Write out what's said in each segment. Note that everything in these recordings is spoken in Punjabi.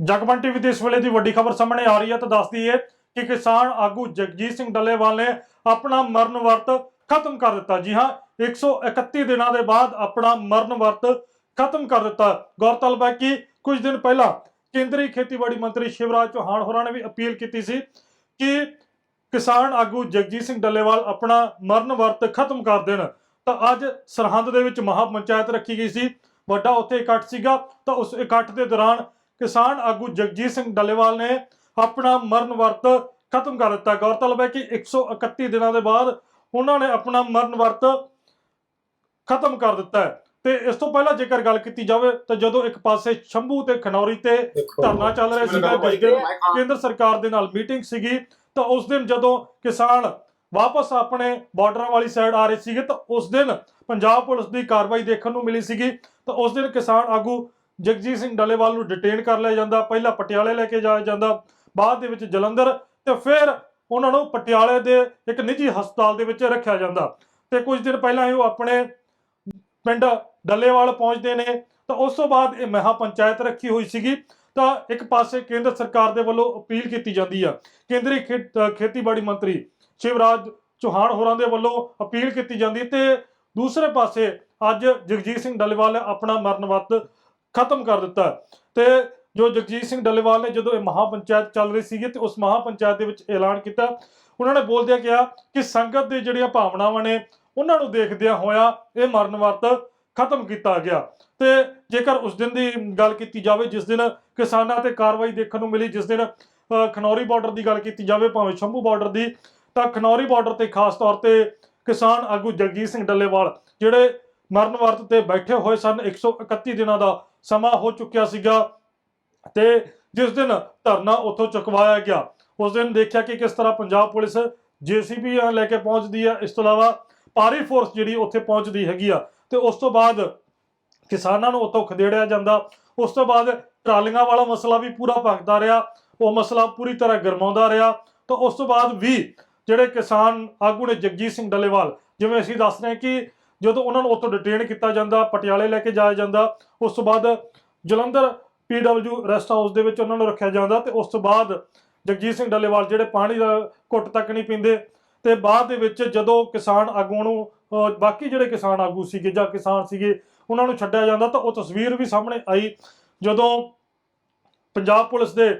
ਜਗਮਨ ਟੀਵੀ ਤੇ ਇਸ ਵੇਲੇ ਦੀ ਵੱਡੀ ਖਬਰ ਸਾਹਮਣੇ ਆ ਰਹੀ ਹੈ ਤਾਂ ਦੱਸਦੀ ਹੈ ਕਿ ਕਿਸਾਨ ਆਗੂ ਜਗਜੀਤ ਸਿੰਘ ਡੱਲੇਵਾਲ ਨੇ ਆਪਣਾ ਮਰਨ ਵਰਤ ਖਤਮ ਕਰ ਦਿੱਤਾ। ਜੀ ਹਾਂ 131 ਦਿਨਾਂ ਦੇ ਬਾਅਦ ਆਪਣਾ ਮਰਨ ਵਰਤ ਖਤਮ ਕਰ ਦਿੱਤਾ। ਗੌਰਤਲਬ ਹੈ ਕਿ ਕੁਝ ਦਿਨ ਪਹਿਲਾਂ ਕੇਂਦਰੀ ਖੇਤੀਬਾੜੀ ਮੰਤਰੀ ਸ਼ਿਵਰਾਜ ਚੌਹਾਨ ਹੋਰਾਂ ਨੇ ਵੀ ਅਪੀਲ ਕੀਤੀ ਸੀ ਕਿ ਕਿਸਾਨ ਆਗੂ ਜਗਜੀਤ ਸਿੰਘ ਡੱਲੇਵਾਲ ਆਪਣਾ ਮਰਨ ਵਰਤ ਖਤਮ ਕਰ ਦੇਣ। ਤਾਂ ਅੱਜ ਸਰਹੰਦ ਦੇ ਵਿੱਚ ਮਹਾ ਪੰਚਾਇਤ ਰੱਖੀ ਗਈ ਸੀ। ਵੱਡਾ ਉੱਥੇ ਇਕੱਠ ਸੀਗਾ ਤਾਂ ਉਸ ਇਕੱਠ ਦੇ ਦੌਰਾਨ ਕਿਸਾਨ ਆਗੂ ਜਗਜੀਤ ਸਿੰਘ ਡੱਲੇਵਾਲ ਨੇ ਆਪਣਾ ਮਰਨ ਵਰਤ ਖਤਮ ਕਰ ਦਿੱਤਾ। ਗੌਰਤਲਬ ਹੈ ਕਿ 131 ਦਿਨਾਂ ਦੇ ਬਾਅਦ ਉਹਨਾਂ ਨੇ ਆਪਣਾ ਮਰਨ ਵਰਤ ਖਤਮ ਕਰ ਦਿੱਤਾ ਹੈ। ਤੇ ਇਸ ਤੋਂ ਪਹਿਲਾਂ ਜੇਕਰ ਗੱਲ ਕੀਤੀ ਜਾਵੇ ਤਾਂ ਜਦੋਂ ਇੱਕ ਪਾਸੇ ਸ਼ੰਭੂ ਤੇ ਖਨੌਰੀ ਤੇ ਧਰਨਾ ਚੱਲ ਰਿਹਾ ਸੀਗਾ ਜਿਸ ਦਿਨ ਕੇਂਦਰ ਸਰਕਾਰ ਦੇ ਨਾਲ ਮੀਟਿੰਗ ਸੀਗੀ ਤਾਂ ਉਸ ਦਿਨ ਜਦੋਂ ਕਿਸਾਨ ਵਾਪਸ ਆਪਣੇ ਬਾਰਡਰਾਂ ਵਾਲੀ ਸਾਈਡ ਆ ਰਹੇ ਸੀਗੇ ਤਾਂ ਉਸ ਦਿਨ ਪੰਜਾਬ ਪੁਲਿਸ ਦੀ ਕਾਰਵਾਈ ਦੇਖਣ ਨੂੰ ਮਿਲੀ ਸੀਗੀ। ਤਾਂ ਉਸ ਦਿਨ ਕਿਸਾਨ ਆਗੂ ਜਗਜੀਤ ਸਿੰਘ ਡੱਲੇਵਾਲ ਨੂੰ ਡਿਟੇਨ ਕਰ ਲਿਆ ਜਾਂਦਾ, ਪਹਿਲਾਂ ਪਟਿਆਲੇ ਲੈ ਕੇ ਜਾਇਆ ਜਾਂਦਾ, ਬਾਅਦ ਦੇ ਵਿੱਚ ਜਲੰਧਰ ਤੇ ਫਿਰ ਉਹਨਾਂ ਨੂੰ ਪਟਿਆਲੇ ਦੇ ਇੱਕ ਨਿੱਜੀ ਹਸਪਤਾਲ ਦੇ ਵਿੱਚ ਰੱਖਿਆ ਜਾਂਦਾ। ਤੇ ਕੁਝ ਦਿਨ ਪਹਿਲਾਂ ਹੀ ਉਹ ਆਪਣੇ ਪਿੰਡ ਡੱਲੇਵਾਲ ਪਹੁੰਚਦੇ ਨੇ, ਤਾਂ ਉਸ ਤੋਂ ਬਾਅਦ ਇਹ ਮਹਾ ਪੰਚਾਇਤ ਰੱਖੀ ਹੋਈ ਸੀਗੀ, ਤਾਂ ਇੱਕ ਪਾਸੇ ਕੇਂਦਰ ਸਰਕਾਰ ਦੇ ਵੱਲੋਂ ਅਪੀਲ ਕੀਤੀ ਜਾਂਦੀ ਆ। ਕੇਂਦਰੀ ਖੇਤ- ਖੇਤੀਬਾੜੀ ਮੰਤਰੀ ਸ਼ਿਵਰਾਜ ਚੌਹਾਨ ਹੋਰਾਂ ਦੇ ਵੱਲੋਂ ਅਪੀਲ ਕੀਤੀ ਜਾਂਦੀ ਤੇ ਦੂਸਰੇ ਪਾਸੇ ਅੱਜ ਜਗਜੀਤ ਸਿੰਘ ਡੱਲੇਵਾਲ ਆਪਣਾ ਮਰਨ ਵਰਤ ਖਤਮ ਕਰ ਦਿੱਤਾ ਤੇ ਜੋ ਜਗਜੀਤ ਸਿੰਘ ਡੱਲੇਵਾਲ ਨੇ ਜਦੋਂ ਇਹ ਮਹਾ ਪੰਚਾਇਤ ਚੱਲ ਰਹੀ ਸੀਗੀ ਤੇ ਉਸ ਮਹਾ ਪੰਚਾਇਤ ਦੇ ਵਿੱਚ ਐਲਾਨ ਕੀਤਾ, ਉਹਨਾਂ ਨੇ ਬੋਲਦਿਆਂ ਕਿਹਾ ਕਿ ਸੰਗਤ ਦੇ ਜਿਹੜੀਆਂ ਭਾਵਨਾਵਾਂ ਨੇ, ਉਹਨਾਂ ਨੂੰ ਦੇਖਦਿਆਂ ਹੋਇਆ ਇਹ ਮਰਨ ਵਰਤ ਖਤਮ ਕੀਤਾ ਗਿਆ। ਤੇ ਜੇਕਰ ਉਸ ਦਿਨ ਦੀ ਗੱਲ ਕੀਤੀ ਜਾਵੇ, ਜਿਸ ਦਿਨ ਕਿਸਾਨਾਂ ਤੇ ਕਾਰਵਾਈ ਦੇਖਣ ਨੂੰ ਮਿਲੀ, ਜਿਸ ਦਿਨ ਖਨੌਰੀ ਬਾਰਡਰ ਦੀ ਗੱਲ ਕੀਤੀ ਜਾਵੇ, ਭਾਵੇਂ ਸ਼ੰਭੂ ਬਾਰਡਰ ਦੀ, ਤਾਂ ਖਨੌਰੀ ਬਾਰਡਰ ਤੇ ਖਾਸ ਤੌਰ ਤੇ ਕਿਸਾਨ ਆਗੂ ਜਗਜੀਤ ਸਿੰਘ ਡੱਲੇਵਾਲ, ਜਿਹੜੇ ਮਰਨ ਵਰਤ ਤੇ ਬੈਠੇ ਹੋਏ ਸਨ 131 ਦਿਨਾਂ ਦਾ ਸਮਾਂ ਹੋ ਚੁੱਕਿਆ ਸੀਗਾ ਤੇ ਜਿਸ ਦਿਨ ਧਰਨਾ ਉੱਥੋਂ ਚੁਕਵਾਇਆ ਗਿਆ, ਉਸ ਦਿਨ ਦੇਖਿਆ ਕਿ ਕਿਸ ਤਰ੍ਹਾਂ ਪੰਜਾਬ ਪੁਲਿਸ ਜੀਸੀਬੀ ਲੈ ਕੇ ਪਹੁੰਚਦੀ ਹੈ। ਇਸ ਤੋਂ ਇਲਾਵਾ ਭਾਰੀ ਫੋਰਸ ਜਿਹੜੀ ਉੱਥੇ ਪਹੁੰਚਦੀ ਹੈਗੀ ਆ ਤੇ ਉਸ ਤੋਂ ਬਾਅਦ ਕਿਸਾਨਾਂ ਨੂੰ ਉੱਥੋਂ ਖਦੇੜਿਆ ਜਾਂਦਾ। ਉਸ ਤੋਂ ਬਾਅਦ ਟਰਾਲੀਆਂ ਵਾਲਾ ਮਸਲਾ ਵੀ ਪੂਰਾ ਭਖਦਾ ਰਿਹਾ, ਉਹ ਮਸਲਾ ਪੂਰੀ ਤਰ੍ਹਾਂ ਗਰਮਾਉਂਦਾ ਰਿਹਾ। ਤਾਂ ਉਸ ਤੋਂ ਬਾਅਦ ਵੀ ਜਿਹੜੇ ਕਿਸਾਨ ਆਗੂ ਨੇ ਜਗਜੀਤ ਸਿੰਘ ਡੱਲੇਵਾਲ, ਜਿਵੇਂ ਅਸੀਂ ਦੱਸ ਰਹੇ ਕਿ ਜਦੋਂ ਉਹਨਾਂ ਨੂੰ ਉੱਥੋਂ ਡਿਟੇਨ ਕੀਤਾ ਜਾਂਦਾ, ਪਟਿਆਲੇ ਲੈ ਕੇ ਜਾਇਆ ਜਾਂਦਾ, ਉਸ ਤੋਂ ਬਾਅਦ ਜਲੰਧਰ ਪੀਡਬਲਯੂ ਰੈਸਟ ਹਾਊਸ ਦੇ ਵਿੱਚ ਉਹਨਾਂ ਨੂੰ ਰੱਖਿਆ ਜਾਂਦਾ ਤੇ ਉਸ ਤੋਂ ਬਾਅਦ ਜਗਜੀਤ ਸਿੰਘ ਡੱਲੇਵਾਲ ਜਿਹੜੇ ਪਾਣੀ ਦਾ ਘੁੱਟ ਤੱਕ ਨਹੀਂ ਪੀਂਦੇ ਤੇ ਬਾਅਦ ਦੇ ਵਿੱਚ ਜਦੋਂ ਕਿਸਾਨ ਆਗੂਆਂ ਨੂੰ ਬਾਕੀ ਜਿਹੜੇ ਕਿਸਾਨ ਆਗੂ ਸੀਗੇ ਜਾਂ ਕਿਸਾਨ ਸੀਗੇ, ਉਹਨਾਂ ਨੂੰ ਛੱਡਿਆ ਜਾਂਦਾ ਤਾਂ ਉਹ ਤਸਵੀਰ ਵੀ ਸਾਹਮਣੇ ਆਈ ਜਦੋਂ ਪੰਜਾਬ ਪੁਲਿਸ ਦੇ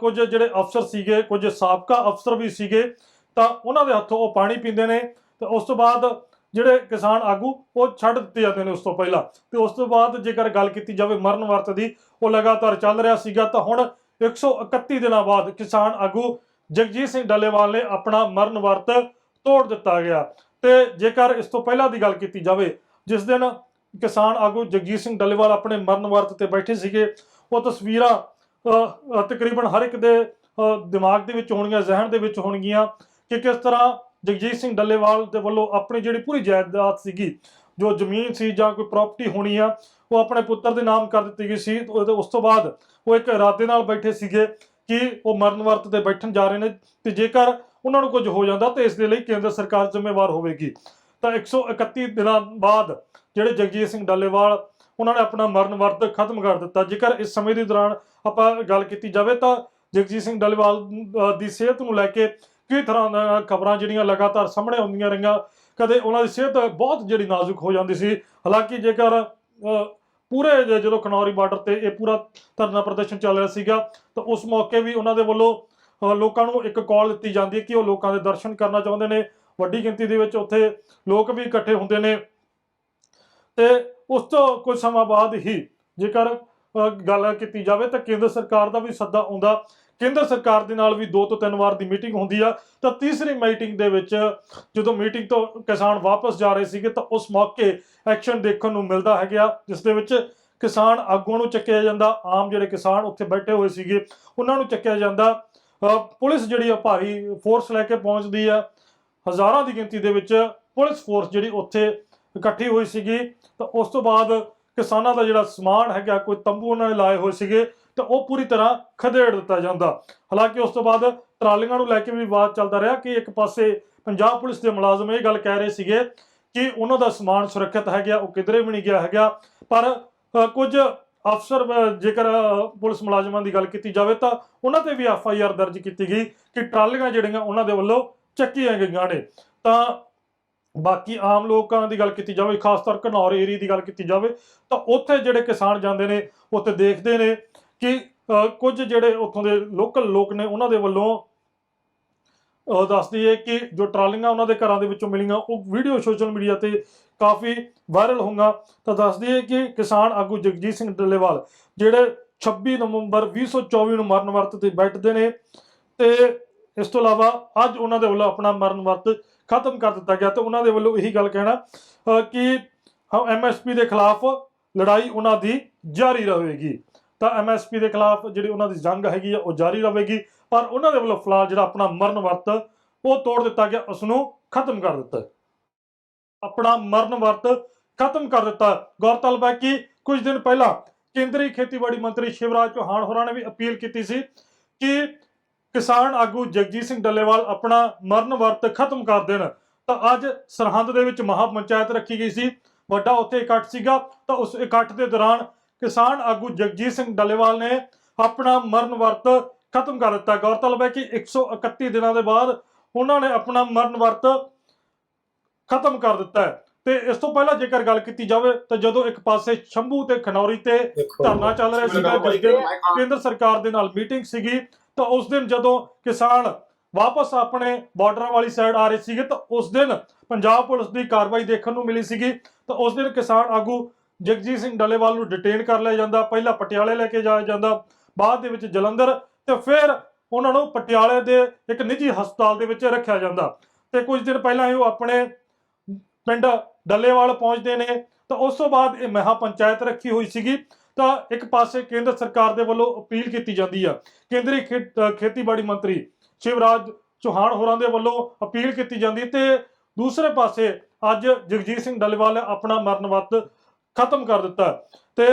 ਕੁਝ ਜਿਹੜੇ ਅਫਸਰ ਸੀਗੇ, ਕੁਝ ਸਾਬਕਾ ਅਫਸਰ ਵੀ ਸੀਗੇ ਤਾਂ ਉਹਨਾਂ ਦੇ ਹੱਥੋਂ ਉਹ ਪਾਣੀ ਪੀਂਦੇ ਨੇ ਤੇ ਉਸ ਤੋਂ ਬਾਅਦ ਜਿਹੜੇ ਕਿਸਾਨ ਆਗੂ, ਉਹ ਛੱਡ ਦਿੱਤੇ ਜਾਂਦੇ ਨੇ ਉਸ ਤੋਂ ਪਹਿਲਾਂ। ਤੇ ਉਸ ਤੋਂ ਬਾਅਦ ਜੇਕਰ ਗੱਲ ਕੀਤੀ ਜਾਵੇ ਮਰਨ ਵਰਤ ਦੀ, ਉਹ ਲਗਾਤਾਰ ਚੱਲ ਰਿਹਾ ਸੀਗਾ, ਤਾਂ ਹੁਣ 131 ਦਿਨਾਂ ਬਾਅਦ ਕਿਸਾਨ ਆਗੂ ਜਗਜੀਤ ਸਿੰਘ ਡੱਲੇਵਾਲ ਨੇ ਆਪਣਾ ਮਰਨ ਵਰਤ ਤੋੜ ਦਿੱਤਾ ਗਿਆ। ਤੇ ਜੇਕਰ ਇਸ ਤੋਂ ਪਹਿਲਾਂ ਦੀ ਗੱਲ ਕੀਤੀ ਜਾਵੇ, ਜਿਸ ਦਿਨ ਕਿਸਾਨ ਆਗੂ ਜਗਜੀਤ ਸਿੰਘ ਡੱਲੇਵਾਲ ਆਪਣੇ ਮਰਨ ਵਰਤ ਤੇ ਬੈਠੇ ਸੀਗੇ, ਉਹ ਤਸਵੀਰਾਂ ਤਕਰੀਬਨ ਹਰ ਇੱਕ ਦੇ ਦਿਮਾਗ ਦੇ ਵਿੱਚ ਹੋਣਗੀਆਂ, ਜ਼ਿਹਨ ਦੇ ਵਿੱਚ ਹੋਣਗੀਆਂ ਕਿ ਕਿਸ ਤਰ੍ਹਾਂ ਜਗਜੀਤ ਸਿੰਘ ਡੱਲੇਵਾਲ ਦੇ ਵੱਲੋਂ ਆਪਣੀ ਜਿਹੜੀ ਪੂਰੀ ਜਾਇਦਾਦ ਸੀਗੀ, ਜੋ ਜ਼ਮੀਨ ਸੀ ਜਾਂ ਕੋਈ ਪ੍ਰਾਪਰਟੀ ਹੋਣੀ ਆ, ਉਹ ਆਪਣੇ ਪੁੱਤਰ ਦੇ ਨਾਮ ਕਰ ਦਿੱਤੀ ਗਈ ਸੀ। ਉਸ ਤੋਂ ਬਾਅਦ ਉਹ ਇੱਕ ਇਰਾਦੇ ਨਾਲ ਬੈਠੇ ਸੀਗੇ ਕਿ ਉਹ ਮਰਨ ਵਰਤ ਤੇ ਬੈਠਣ ਜਾ ਰਹੇ ਨੇ ਤੇ ਜੇਕਰ ਉਹਨਾਂ ਨੂੰ ਕੁਝ ਹੋ ਜਾਂਦਾ ਤਾਂ ਇਸ ਦੇ ਲਈ ਕੇਂਦਰ ਸਰਕਾਰ ਜ਼ਿੰਮੇਵਾਰ ਹੋਵੇਗੀ। ਤਾਂ 131 ਦਿਨਾਂ ਬਾਅਦ ਜਿਹੜੇ ਜਗਜੀਤ ਸਿੰਘ ਡੱਲੇਵਾਲ, ਉਹਨਾਂ ਨੇ ਆਪਣਾ ਮਰਨ ਵਰਤ ਖਤਮ ਕਰ ਦਿੱਤਾ। ਜੇਕਰ ਇਸ ਸਮੇਂ ਦੇ ਦੌਰਾਨ ਆਪਾਂ ਗੱਲ ਕੀਤੀ ਜਾਵੇ ਤਾਂ ਜਗਜੀਤ ਸਿੰਘ ਡੱਲੇਵਾਲ ਦੀ ਸਿਹਤ ਨੂੰ ਲੈ ਕੇ ਕਈ ਤਰ੍ਹਾਂ ਦੀਆਂ ਖਬਰਾਂ ਜਿਹੜੀਆਂ ਲਗਾਤਾਰ ਸਾਹਮਣੇ ਆਉਂਦੀਆਂ ਰਹੀਆਂ, ਕਦੇ ਉਹਨਾਂ ਦੀ ਸਿਹਤ ਬਹੁਤ ਜਿਹੜੀ ਨਾਜ਼ੁਕ ਹੋ ਜਾਂਦੀ ਸੀ। ਹਾਲਾਂਕਿ ਜੇਕਰ ਪੂਰੇ ਜਦੋਂ ਖਨੌਰੀ ਬਾਰਡਰ ਤੇ ਇਹ ਪੂਰਾ ਧਰਨਾ ਪ੍ਰਦਰਸ਼ਨ ਚੱਲ ਰਿਹਾ ਸੀਗਾ, ਤਾਂ ਉਸ ਮੌਕੇ ਵੀ ਉਹਨਾਂ ਦੇ ਵੱਲੋਂ ਲੋਕਾਂ ਨੂੰ ਇੱਕ ਕਾਲ ਦਿੱਤੀ ਜਾਂਦੀ ਹੈ ਕਿ ਉਹ ਲੋਕਾਂ ਦੇ ਦਰਸ਼ਨ ਕਰਨਾ ਚਾਹੁੰਦੇ ਨੇ। ਵੱਡੀ ਗਿਣਤੀ ਦੇ ਵਿੱਚ ਉੱਥੇ ਲੋਕ ਵੀ ਇਕੱਠੇ ਹੁੰਦੇ ਨੇ। ਤੇ ਉਸ ਤੋਂ ਕੁਝ ਸਮਾਂ ਬਾਅਦ ਹੀ ਜੇਕਰ ਗੱਲ ਕੀਤੀ ਜਾਵੇ ਤਾਂ ਕੇਂਦਰ ਸਰਕਾਰ ਦਾ ਵੀ ਸੱਦਾ ਆਉਂਦਾ ਕੇਂਦਰ ਸਰਕਾਰ ਦੇ ਨਾਲ ਵੀ ਦੋ ਤੋਂ ਤਿੰਨ ਵਾਰ ਦੀ ਮੀਟਿੰਗ ਹੁੰਦੀ ਆ, ਤਾਂ ਤੀਸਰੀ ਮੀਟਿੰਗ ਦੇ ਵਿੱਚ ਜਦੋਂ ਮੀਟਿੰਗ ਤੋਂ ਕਿਸਾਨ ਵਾਪਸ ਜਾ ਰਹੇ ਸੀਗੇ, ਤਾਂ ਉਸ ਮੌਕੇ ਐਕਸ਼ਨ ਦੇਖਣ ਨੂੰ ਮਿਲਦਾ ਹੈਗਾ, ਜਿਸ ਦੇ ਵਿੱਚ ਕਿਸਾਨ ਆਗੂਆਂ ਨੂੰ ਚੱਕਿਆ ਜਾਂਦਾ, ਆਮ ਜਿਹੜੇ ਕਿਸਾਨ ਉੱਥੇ ਬੈਠੇ ਹੋਏ ਸੀਗੇ, ਉਹਨਾਂ ਨੂੰ ਚੱਕਿਆ ਜਾਂਦਾ। ਪੁਲਿਸ ਜਿਹੜੀ ਆ ਭਾਰੀ ਫੋਰਸ ਲੈ ਕੇ ਪਹੁੰਚਦੀ ਆ। ਹਜ਼ਾਰਾਂ ਦੀ ਗਿਣਤੀ ਦੇ ਵਿੱਚ ਪੁਲਿਸ ਫੋਰਸ ਜਿਹੜੀ ਉੱਥੇ ਇਕੱਠੀ ਹੋਈ ਸੀਗੀ, ਤਾਂ ਉਸ ਤੋਂ ਬਾਅਦ ਕਿਸਾਨਾਂ ਦਾ ਜਿਹੜਾ ਸਮਾਨ ਹੈਗਾ, ਕੋਈ ਤੰਬੂ ਉਹਨਾਂ ਨੇ ਲਾਏ ਹੋਏ ਸੀਗੇ, ਤਾਂ ਉਹ ਪੂਰੀ ਤਰ੍ਹਾਂ ਖਦੇੜ ਦਿੱਤਾ ਜਾਂਦਾ। ਹਾਲਾਂਕਿ ਉਸ ਤੋਂ ਬਾਅਦ ਟਰਾਲੀਆਂ ਨੂੰ ਲੈ ਕੇ ਵੀ ਵਿਵਾਦ ਚੱਲਦਾ ਰਿਹਾ ਕਿ ਇੱਕ ਪਾਸੇ ਪੰਜਾਬ ਪੁਲਿਸ ਦੇ ਮੁਲਾਜ਼ਮ ਇਹ ਗੱਲ ਕਹਿ ਰਹੇ ਸੀਗੇ ਕਿ ਉਹਨਾਂ ਦਾ ਸਮਾਨ ਸੁਰੱਖਿਅਤ ਹੈਗਾ, ਉਹ ਕਿਧਰੇ ਵੀ ਨਹੀਂ ਗਿਆ ਹੈਗਾ। ਪਰ ਕੁਝ ਅਫਸਰ ਜੇਕਰ ਪੁਲਿਸ ਮੁਲਾਜ਼ਮਾਂ ਦੀ ਗੱਲ ਕੀਤੀ ਜਾਵੇ ਤਾਂ ਉਹਨਾਂ ਤੇ ਵੀ ਐਫ ਆਈ ਆਰ ਦਰਜ ਕੀਤੀ ਗਈ ਕਿ ਟਰਾਲੀਆਂ ਜਿਹੜੀਆਂ ਉਹਨਾਂ ਦੇ ਵੱਲੋਂ ਚੱਕੀਆਂ ਗਈਆਂ ਨੇ। ਤਾਂ ਬਾਕੀ ਆਮ ਲੋਕਾਂ ਦੀ ਗੱਲ ਕੀਤੀ ਜਾਵੇ ਖਾਸ ਤੌਰ ਘਨੌਰ ਏਰੀਆ ਦੀ ਗੱਲ ਕੀਤੀ ਜਾਵੇ ਤਾਂ ਉੱਥੇ ਜਿਹੜੇ ਕਿਸਾਨ ਜਾਂਦੇ ਨੇ ਉੱਥੇ ਦੇਖਦੇ ਨੇ ਕਿ ਕੁਝ ਜਿਹੜੇ ਉੱਥੋਂ ਦੇ ਲੋਕਲ ਲੋਕ ਨੇ ਉਹਨਾਂ ਦੇ ਵੱਲੋਂ ਅਹ, ਦੱਸਦੀ ਹੈ ਕਿ ਜੋ ਟਰਾਲੀਆਂ ਉਹਨਾਂ ਦੇ ਘਰਾਂ ਦੇ ਵਿੱਚੋਂ ਮਿਲੀਆਂ ਉਹ ਵੀਡੀਓ ਸੋਸ਼ਲ ਮੀਡੀਆ ਤੇ ਕਾਫੀ ਵਾਇਰਲ ਹੋਊਗਾ। ਤਾਂ ਦੱਸਦੀ ਹੈ ਕਿ ਕਿਸਾਨ ਆਗੂ ਜਗਜੀਤ ਸਿੰਘ ਡੱਲੇਵਾਲ ਜਿਹੜੇ 26 ਨਵੰਬਰ 2024 ਨੂੰ ਮਰਨ ਵਰਤ ਤੇ ਬੈਠਦੇ ਨੇ ਤੇ ਇਸ ਤੋਂ ਇਲਾਵਾ ਅੱਜ ਉਹਨਾਂ ਦੇ ਵੱਲੋਂ ਆਪਣਾ ਮਰਨ ਵਰਤ ਖਤਮ ਕਰ ਦਿੱਤਾ ਗਿਆ ਤੇ ਉਹਨਾਂ ਦੇ ਵੱਲੋਂ ਇਹੀ ਗੱਲ ਕਹਿਣਾ ਅਹ, ਕਿ ਐਮਐਸਪੀ ਦੇ ਖਿਲਾਫ ਲੜਾਈ ਉਹਨਾਂ ਦੀ ਜਾਰੀ ਰਹੇਗੀ। ਤਾਂ ਐਮਐਸਪੀ ਦੇ ਖਿਲਾਫ ਜਿਹੜੀ ਉਹਨਾਂ ਦੀ ਜੰਗ ਹੈਗੀ ਆ ਉਹ ਜਾਰੀ ਰਹੇਗੀ। ਪਰ ਉਹਨਾਂ ਦੇ ਵੱਲੋਂ ਫਿਲਹਾਲ ਜਿਹੜਾ ਆਪਣਾ ਮਰਨ ਵਰਤ ਉਹ ਤੋੜ ਦਿੱਤਾ ਗਿਆ ਉਸ ਨੂੰ ਖਤਮ ਕਰ ਦਿੱਤਾ। ਆਪਣਾ ਮਰਨ ਵਰਤ ਖਤਮ ਕਰ ਦਿੱਤਾ। ਗੌਰਤਲਬ ਹੈ ਕਿ ਕੁਝ ਦਿਨ ਪਹਿਲਾਂ ਕੇਂਦਰੀ ਖੇਤੀਬਾੜੀ ਮੰਤਰੀ ਸ਼ਿਵਰਾਜ ਚੌਹਾਨ ਹੋਰਾਂ ਨੇ ਵੀ ਅਪੀਲ ਕੀਤੀ ਸੀ ਕਿ ਕਿਸਾਨ ਆਗੂ ਜਗਜੀਤ ਸਿੰਘ ਡੱਲੇਵਾਲ ਆਪਣਾ ਮਰਨ ਵਰਤ ਖਤਮ ਕਰ ਦੇਣ। ਤਾਂ ਅੱਜ ਸਰਹੰਦ ਦੇ ਵਿੱਚ ਮਹਾ ਪੰਚਾਇਤ ਰੱਖੀ ਗਈ ਸੀ। ਵੱਡਾ ਉੱਥੇ ਇਕੱਠ ਸੀਗਾ। ਤਾਂ ਉਸ ਇਕੱਠ ਦੇ ਦੌਰਾਨ ਕਿਸਾਨ ਆਗੂ ਜਗਜੀਤ ਸਿੰਘ ਡੱਲੇਵਾਲ ਨੇ ਆਪਣਾ ਮਰਨ ਵਰਤ ਖਤਮ ਕਰ ਦਿੱਤਾ। ਗੌਰਤਲਬ ਹੈ ਕਿ 131 ਦਿਨਾਂ ਦੇ ਬਾਅਦ ਉਹਨਾਂ ਨੇ ਆਪਣਾ ਮਰਨ ਵਰਤ ਖਤਮ ਕਰ ਦਿੱਤਾ ਹੈ। ਤੇ ਇਸ ਤੋਂ ਪਹਿਲਾਂ ਜੇਕਰ ਗੱਲ ਕੀਤੀ ਜਾਵੇ ਤਾਂ ਜਦੋਂ ਇੱਕ ਪਾਸੇ ਸ਼ੰਭੂ ਤੇ ਖਨੌਰੀ ਤੇ ਧਰਨਾ ਚੱਲ ਰਿਹਾ ਸੀਗਾ ਜਿਸ ਦਿਨ ਕੇਂਦਰ ਸਰਕਾਰ ਦੇ ਨਾਲ ਮੀਟਿੰਗ ਸੀਗੀ ਤਾਂ ਉਸ ਦਿਨ ਜਦੋਂ ਕਿਸਾਨ ਵਾਪਸ ਆਪਣੇ ਬਾਰਡਰਾਂ ਵਾਲੀ ਸਾਈਡ ਆ ਰਹੇ ਸੀਗੇ, ਤਾਂ ਉਸ ਦਿਨ ਪੰਜਾਬ ਪੁਲਿਸ ਦੀ ਕਾਰਵਾਈ ਦੇਖਣ ਨੂੰ ਮਿਲੀ ਸੀਗੀ। ਤਾਂ ਉਸ ਦਿਨ ਕਿਸਾਨ ਆਗੂ ਜਗਜੀਤ ਸਿੰਘ ਡੱਲੇਵਾਲ ਨੂੰ ਡਿਟੇਨ ਕਰ ਲਿਆ ਜਾਂਦਾ, ਪਹਿਲਾਂ ਪਟਿਆਲੇ ਲੈ ਕੇ ਜਾਇਆ ਜਾਂਦਾ, ਬਾਅਦ ਦੇ ਵਿੱਚ ਜਲੰਧਰ ਤੇ ਫਿਰ ਉਹਨਾਂ ਨੂੰ ਪਟਿਆਲੇ ਦੇ ਇੱਕ ਨਿੱਜੀ ਹਸਪਤਾਲ ਦੇ ਵਿੱਚ ਰੱਖਿਆ ਜਾਂਦਾ। ਤੇ ਕੁਝ ਦਿਨ ਪਹਿਲਾਂ ਹੀ ਉਹ ਆਪਣੇ ਪਿੰਡ ਡੱਲੇਵਾਲ ਪਹੁੰਚਦੇ ਨੇ। ਤਾਂ ਉਸ ਤੋਂ ਬਾਅਦ ਇਹ ਮਹਾ ਪੰਚਾਇਤ ਰੱਖੀ ਹੋਈ ਸੀਗੀ। ਤਾਂ ਇੱਕ ਪਾਸੇ ਕੇਂਦਰ ਸਰਕਾਰ ਦੇ ਵੱਲੋਂ ਅਪੀਲ ਕੀਤੀ ਜਾਂਦੀ ਆ। ਕੇਂਦਰੀ ਖੇ- ਖੇਤੀਬਾੜੀ ਮੰਤਰੀ ਸ਼ਿਵਰਾਜ ਚੌਹਾਨ ਹੋਰਾਂ ਦੇ ਵੱਲੋਂ ਅਪੀਲ ਕੀਤੀ ਜਾਂਦੀ ਤੇ ਦੂਸਰੇ ਪਾਸੇ ਅੱਜ ਜਗਜੀਤ ਸਿੰਘ ਡੱਲੇਵਾਲ ਨੇ ਆਪਣਾ ਮਰਨ ਵਰਤ ਖਤਮ ਕਰ ਦਿੱਤਾ। ਤੇ